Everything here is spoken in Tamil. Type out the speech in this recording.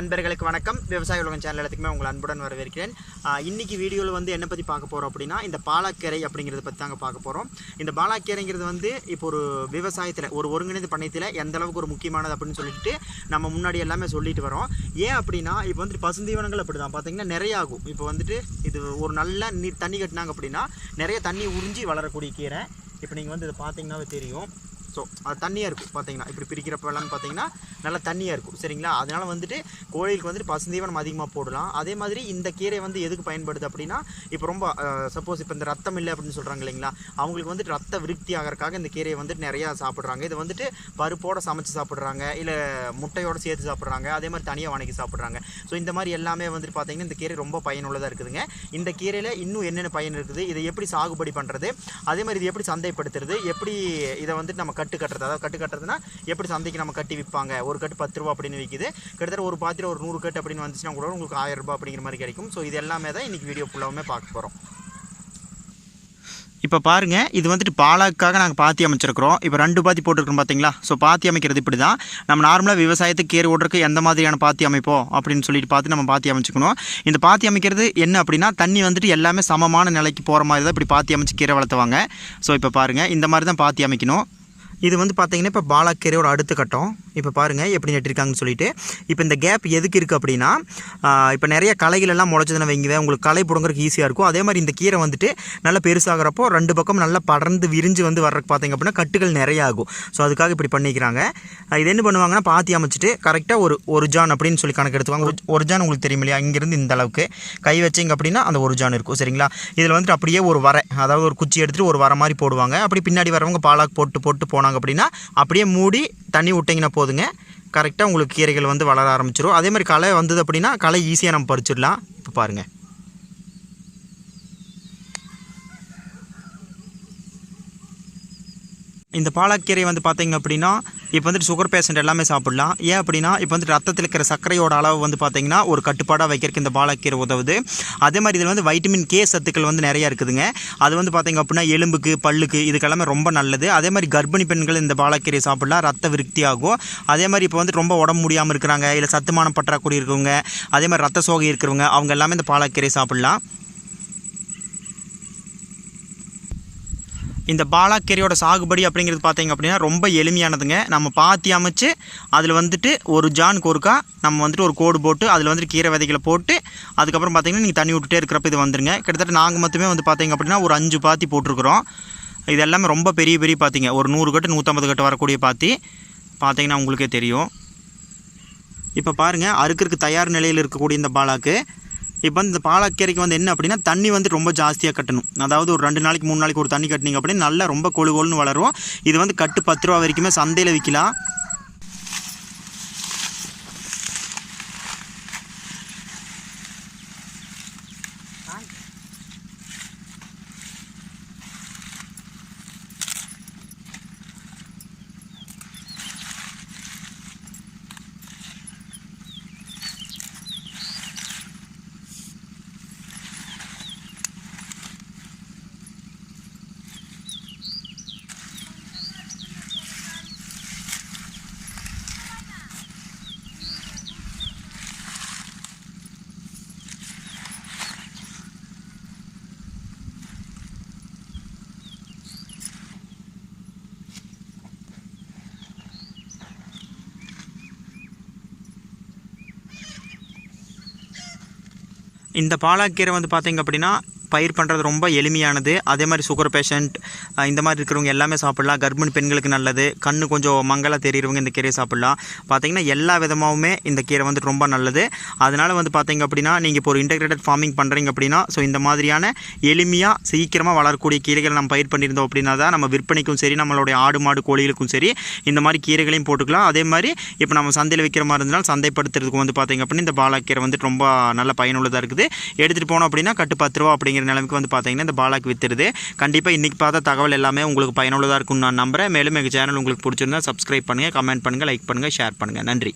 நண்பர்களுக்கு வணக்கம். விவசாய உலகம் சேனல் எல்லாத்துக்குமே உங்கள் அன்புடன் வரவேற்கிறேன். இன்றைக்கி வீடியோவில் வந்து என்ன பற்றி பார்க்க போகிறோம் அப்படின்னா இந்த பாலாக்கீரை அப்படிங்கிறத பற்றி தாங்க பார்க்க போகிறோம் இந்த பாலாக்கீரைங்கிறது வந்து இப்போ ஒரு விவசாயத்தில் ஒரு ஒருங்கிணைந்த பண்ணையத்தில் எந்த அளவுக்கு ஒரு முக்கியமானது அப்படின்னு சொல்லிட்டு நம்ம முன்னாடி எல்லாமே சொல்லிட்டு வரோம். ஏன் அப்படின்னா இப்போ வந்துட்டு பசுந்தீவனங்கள் அப்படி தான் பார்த்திங்கன்னா நிறைய ஆகும். இப்போ வந்துட்டு இது ஒரு நல்ல நீர் தண்ணி கட்டினாங்க அப்படின்னா நிறைய தண்ணி உறிஞ்சி வளரக்கூடிய கீரை. இப்போ நீங்கள் வந்து இதை பார்த்தீங்கன்னாவே தெரியும். ஸோ அது தண்ணியாக இருக்கும் பார்த்தீங்கன்னா இப்படி பிரிக்கிறப்பெல்லாம் பார்த்தீங்கன்னா நல்லா தண்ணியாக இருக்கும். சரிங்களா? அதனால் வந்துட்டு கோழிகளுக்கு வந்துட்டு பசுந்தீவனம் அதிகமாக போடலாம். அதே மாதிரி இந்த கீரை வந்து எதுக்கு பயன்படுது அப்படின்னா இப்போ ரொம்ப சப்போஸ் இப்போ இந்த ரத்தம் இல்லை அப்படின்னு சொல்கிறாங்க இல்லைங்களா? அவங்களுக்கு வந்துட்டு ரத்த விருத்தி ஆகிறதுக்காக இந்த கீரையை வந்துட்டு நிறையா சாப்பிட்றாங்க. இதை வந்துட்டு பருப்போடு சமைச்சு சாப்பிட்றாங்க. இல்லை முட்டையோடு சேர்த்து சாப்பிட்றாங்க. அதே மாதிரி தனியாக வணக்கி சாப்பிட்றாங்க. ஸோ இந்த மாதிரி எல்லாமே வந்துட்டு பார்த்தீங்கன்னா இந்த கீரை ரொம்ப பயனுள்ளதாக இருக்குதுங்க. இந்த கீரையில் இன்னும் என்னென்ன பயன் இருக்குது? இதை எப்படி சாகுபடி பண்ணுறது அதே மாதிரி இது எப்படி சந்தைப்படுத்துறது? எப்படி இதை வந்துட்டு நம்ம கட்டு கட்டுறது. அதாவது கட்டு கட்டுறதுனா எப்படி சந்தைக்கு நம்ம கட்டி விற்பாங்க? ஒரு கட்டு பத்து ரூபா அப்படின்னு விற்கிது கிட்டத்தட்ட ஒரு பாத்திரம் ஒரு நூறு கட்டு அப்படின்னு வந்துச்சுன்னா கூட உங்களுக்கு ஆயிரம் ரூபாய் அப்படிங்கிற மாதிரி கிடைக்கும். ஸோ இது எல்லாமே தான் இன்றைக்கி வீடியோ ஃபுல்லாகவுமே பார்க்க போகிறோம் இப்போ பாருங்கள் இது வந்துட்டு பாலாக்காக நாங்கள் பாத்தி அமைச்சிருக்கிறோம். இப்போ ரெண்டு பாத்தி போட்டிருக்கோம் பார்த்தீங்களா ஸோ பாத்தி அமைக்கிறது இப்படி தான் நம்ம நார்மலாக விவசாயத்துக்கு கேர் ஓடுறதுக்கு எந்த மாதிரியான பாத்தி அமைப்போம் அப்படின்னு சொல்லிட்டு பார்த்து நம்ம பாத்தி அமைச்சிக்கணும். இந்த பாத்தி அமைக்கிறது என்ன அப்படின்னா தண்ணி வந்துட்டு எல்லாமே சமமான நிலைக்கு போகிற மாதிரி தான் இப்படி பாத்தி அமைச்சு கீரை வளர்த்துவாங்க. ஸோ இப்போ பாருங்கள் இந்த மாதிரி தான் பாத்தி அமைக்கணும். இது வந்து பார்த்தீங்கன்னா இப்போ பாலாக்கேரியோட அடுத்த கட்டம். இப்போ பாருங்கள் எப்படி நட்டிருக்காங்கன்னு சொல்லிட்டு. இப்போ இந்த கேப் எதுக்கு இருக்குது அப்படின்னா இப்போ நிறைய களைகளெல்லாம் முளைச்சதுன்னு வைங்க உங்களுக்கு களை பிடுங்குறதுக்கு ஈஸியாக இருக்கும். அதே மாதிரி இந்த கீரை வந்துட்டு நல்லா பெருசாகிறப்போ ரெண்டு பக்கம் நல்லா படர்ந்து விரிஞ்சு வந்து வர்றதுக்கு பார்த்தீங்க அப்படின்னா கட்டுகள் நிறைய ஆகும். ஸோ அதுக்காக இப்படி பண்ணிக்கிறாங்க. இது என்ன பண்ணுவாங்கன்னா பாத்தி அமைச்சிட்டு கரெக்டாக ஒரு ஒரு ஜான் அப்படின்னு சொல்லி கணக்கு எடுத்துவாங்க. ஒரு- ஒரு ஜான் உங்களுக்கு தெரியும் இல்லையா? இங்கேருந்து இந்த அளவுக்கு. கை வச்சிங்க அப்படின்னா அந்த ஒரு ஜான் இருக்கும். சரிங்களா? இதில் வந்துட்டு அப்படியே ஒரு வரை அதாவது ஒரு குச்சி எடுத்துகிட்டு ஒரு வர மாதிரி போடுவாங்க. அப்படி பின்னாடி வரவங்க பாலாக்கு போட்டு போட்டு போனாங்க அப்படின்னா அப்படியே மூடி தண்ணி விட்டிங்கன்னா போதுங்க. கரெக்டாக உங்களுக்கு கீரைகள் வந்து வளர ஆரம்பிச்சிடும் அதே மாதிரி களை வந்தது அப்படின்னா களை ஈஸியாக நம்ம பறிச்சிடலாம். இப்போ பாருங்கள் இந்த பாலாக்கீரை வந்து பார்த்தீங்க அப்படின்னா இப்போ வந்துட்டு சுகர் பேஷண்ட் எல்லாமே சாப்பிடலாம். ஏன் அப்படின்னா இப்போ வந்துட்டு ரத்தத்தில் இருக்கிற சர்க்கரையோட அளவு வந்து பார்த்தீங்கன்னா ஒரு கட்டுப்பாடாக வைக்கிறதுக்கு இந்த பாலக்கீரை உதவுது. அதே மாதிரி இதில் வந்து வைட்டமின் கே சத்துக்கள் வந்து நிறையா இருக்குதுங்க. அது வந்து பார்த்தீங்க அப்படின்னா எலும்புக்கு பல்லுக்கு இதுக்கெல்லாமே ரொம்ப நல்லது. அதே மாதிரி கர்ப்பிணி பெண்கள் இந்த பாலக்கீரை சாப்பிடலாம். ரத்த விருத்தி ஆகும் அதே மாதிரி இப்போ வந்து ரொம்ப உடம்பு முடியாமல் இருக்கிறாங்க இல்லை சத்துமான பற்றாக்குறை இருக்கிறவங்க அதே மாதிரி ரத்த சோகை இருக்கிறவங்க அவங்க எல்லாமே இந்த பாலக்கீரை சாப்பிடலாம். இந்த பாலாக்கீரையோட சாகுபடி அப்படிங்கிறது பார்த்தீங்க அப்படின்னா ரொம்ப எளிமையானதுங்க. நம்ம பாத்தி அமைச்சு அதில் வந்துட்டு ஒரு ஜானுக்கு ஒருக்கா நம்ம வந்துட்டு ஒரு கோடு போட்டு அதில் வந்துட்டு கீரை விதைகளை போட்டு அதுக்கப்புறம் பார்த்தீங்கன்னா நீங்கள் தண்ணி விட்டுட்டே இருக்கிறப்ப இது வந்துருங்க. கிட்டத்தட்ட நாங்கள் மட்டுமே வந்து பார்த்தீங்க அப்படின்னா ஒரு அஞ்சு பாத்தி போட்டிருக்கிறோம். இது எல்லாமே ரொம்ப பெரிய பெரிய பார்த்திங்க ஒரு நூறு கட்டு நூற்றம்பது கட்டு வரக்கூடிய பாத்தி. பார்த்தீங்கன்னா உங்களுக்கே தெரியும். இப்போ பாருங்கள் அறுக்கறதுக்கு தயார் நிலையில் இருக்கக்கூடிய இந்த பாலாக்கு இப்போ வந்து இந்த பாலாக்கீரைக்கு வந்து என்ன அப்படின்னா தண்ணி வந்து ரொம்ப ஜாஸ்தியாக கட்டணும். அதாவது ஒரு ரெண்டு நாளைக்கு மூணு நாளைக்கு ஒரு தண்ணி கட்டினீங்க அப்படின்னா நல்லா ரொம்ப கொழு கொழுன்னு வளரும். இது வந்து கட்டு பத்து ரூபா வரைக்குமே சந்தையில் விற்கலாம் இந்த பாலாக்கீரை வந்து பார்த்தீங்க அப்படின்னா பயிர் பண்ணுறது ரொம்ப எளிமையானது. அதே மாதிரி சுகர் பேஷண்ட் இந்த மாதிரி இருக்கிறவங்க எல்லாமே சாப்பிட்லாம். கர்ப்பிணி பெண்களுக்கு நல்லது. கண்ணு கொஞ்சம் மங்கலாக தெரியிறவங்க இந்த கீரையை சாப்பிட்லாம். பார்த்தீங்கன்னா எல்லா விதமாகவுமே இந்த கீரை வந்து ரொம்ப நல்லது. அதனால் வந்து பார்த்தீங்க அப்படின்னா நீங்கள் இப்போ ஒரு இன்டெகிரேட்டட் ஃபார்மிங் பண்ணுறீங்க அப்படின்னா ஸோ இந்த மாதிரியான எளிமையாக சீக்கிரமாக வளரக்கூடிய கீரைகள் நம்ம பயிர் பண்ணியிருந்தோம் அப்படின்னா தான் நம்ம விற்பனைக்கும் சரி நம்மளுடைய ஆடு மாடு கோழிகளுக்கும் சரி இந்த மாதிரி கீரைகளையும் போட்டுக்கலாம். அதே மாதிரி இப்போ நம்ம சந்தையில் விற்கிற மாதிரி இருந்தாலும் சந்தைப்படுத்துறதுக்கு வந்து பார்த்தீங்க அப்படின்னா இந்த பாலாக்கீரை வந்து ரொம்ப நல்ல பயனுள்ளதாக இருக்குது. எடுத்துகிட்டு போனோம் அப்படின்னா கட்டு பத்து ரூபா அப்படிங்கிற நிலைமைக்கு வந்து பார்த்தீங்கன்னா இந்த பாலாக்கு வித்துருது கண்டிப்பாக இன்றைக்கி பார்த்த தகவல் எல்லாமே உங்களுக்கு பயனுள்ளதாக இருக்கும்னு நான் நம்புறேன். மேலும் எங்கள் சேனல் உங்களுக்கு பிடிச்சிருந்தா சப்ஸ்கிரைப் பண்ணுங்கள் கமெண்ட் பண்ணுங்கள் லைக் பண்ணுங்கள் ஷேர் பண்ணுங்கள் நன்றி.